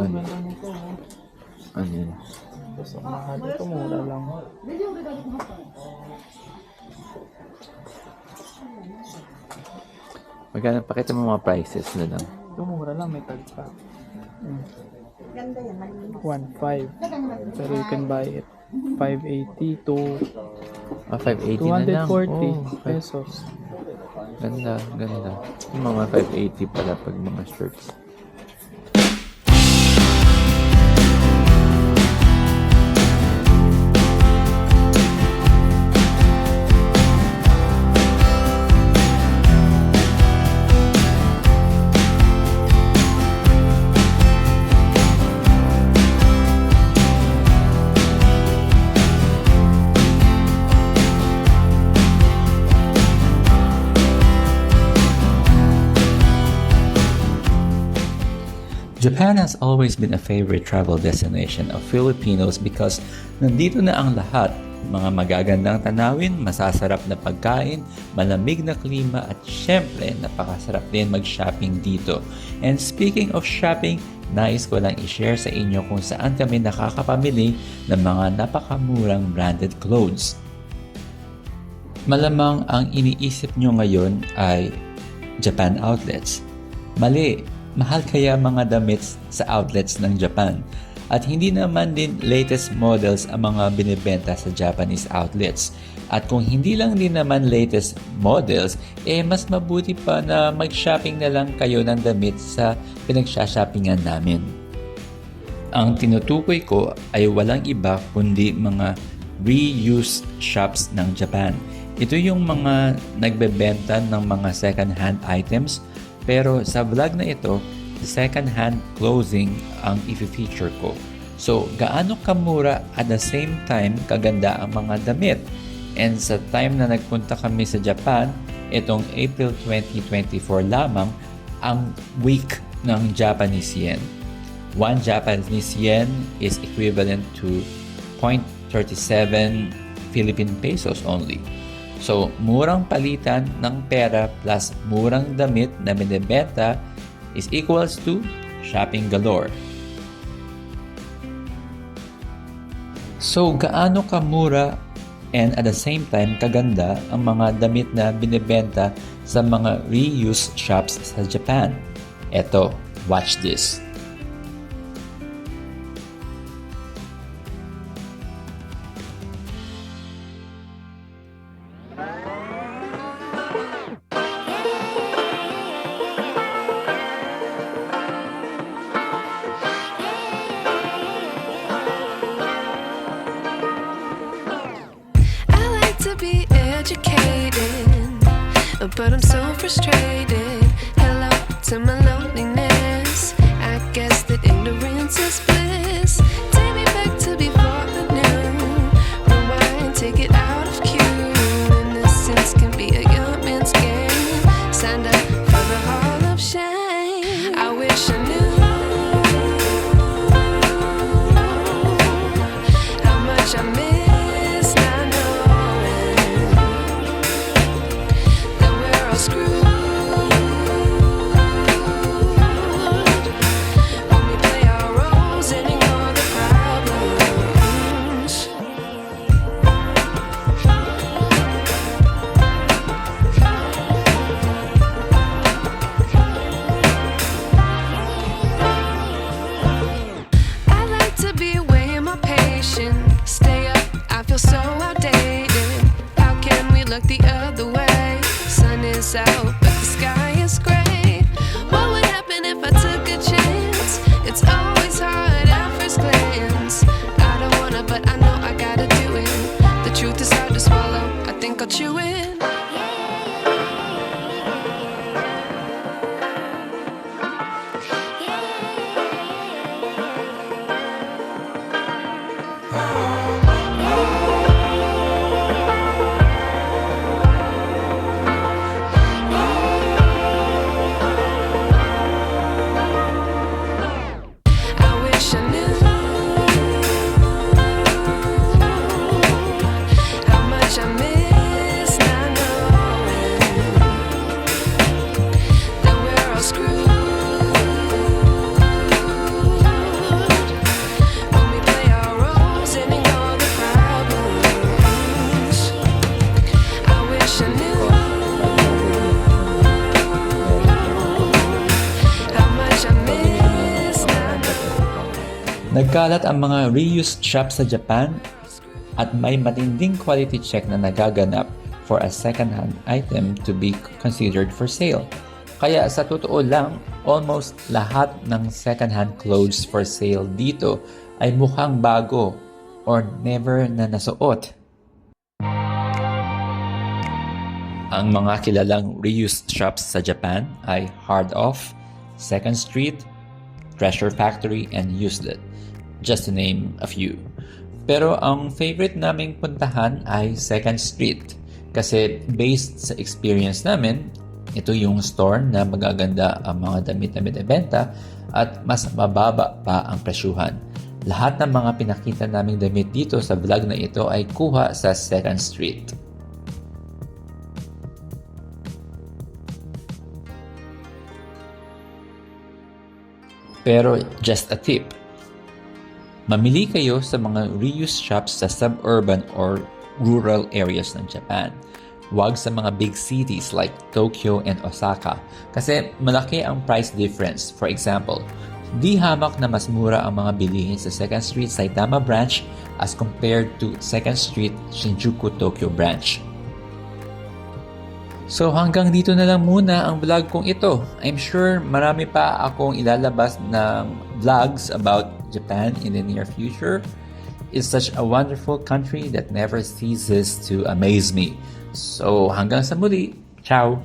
Ano? Ano yun? Basta mahal ito, mura lang. Magkano, pakita mo mga prices na lang. Ito mura lang, may tag pa. Mm. Ganda yan, malinis. 1.5. Pero you can buy it 580 to Ah, 580 na lang. 240 Oh, pesos. Ganda, ganda. Yung mga 580 pala pag mga shirts. Japan has always been a favorite travel destination of Filipinos because nandito na ang lahat. Mga magagandang tanawin, masasarap na pagkain, malamig na klima at syempre napakasarap din mag-shopping dito. And speaking of shopping, nais ko lang i-share sa inyo kung saan kami nakakapamili ng mga napakamurang branded clothes. Malamang ang iniisip nyo ngayon ay Japan outlets. Mali, mahal kaya mga damit sa outlets ng Japan. At hindi naman din latest models ang mga binibenta sa Japanese outlets. At kung hindi lang din naman latest models, eh mas mabuti pa na mag-shopping na lang kayo ng damit sa pinagsha-shoppingan namin. Ang tinutukoy ko ay walang iba kundi mga reuse shops ng Japan. Ito yung mga nagbebenta ng mga second-hand items pero sa vlog na ito, second-hand clothing ang i-feature ko. So, gaano kamura at the same time kaganda ang mga damit? And sa time na nagpunta kami sa Japan, itong April 2024 lamang ang week ng Japanese yen. One Japanese yen is equivalent to 0.37 Philippine pesos only. So, murang palitan ng pera plus murang damit na binibenta is equals to shopping galore. So, gaano kamura and at the same time kaganda ang mga damit na binibenta sa mga reuse shops sa Japan? Eto, watch this. Educated, but I'm so frustrated. Nagkalat ang mga reused shops sa Japan at may matinding quality check na nagaganap for a second-hand item to be considered for sale. Kaya sa totoo lang, almost lahat ng second-hand clothes for sale dito ay mukhang bago or never na nasuot. Ang mga kilalang reused shops sa Japan ay Hard Off, Second Street, Treasure Factory, and Uselet, just to name a few. Pero ang favorite naming puntahan ay Second Street kasi based sa experience namin, ito yung store na magaganda ang mga damit na binibenta at mas mababa pa ang presyuhan. Lahat ng mga pinakita naming damit dito sa vlog na ito ay kuha sa Second Street. Pero just a tip, mamili kayo sa mga reuse shops sa suburban or rural areas ng Japan. Huwag sa mga big cities like Tokyo and Osaka kasi malaki ang price difference. For example, di hamak na mas mura ang mga bilihin sa 2nd Street Saitama branch as compared to 2nd Street Shinjuku Tokyo branch. So hanggang dito na lang muna ang vlog kong ito. I'm sure marami pa akong ilalabas ng vlogs about Japan in the near future. It's such a wonderful country that never ceases to amaze me. So hanggang sa muli. Ciao!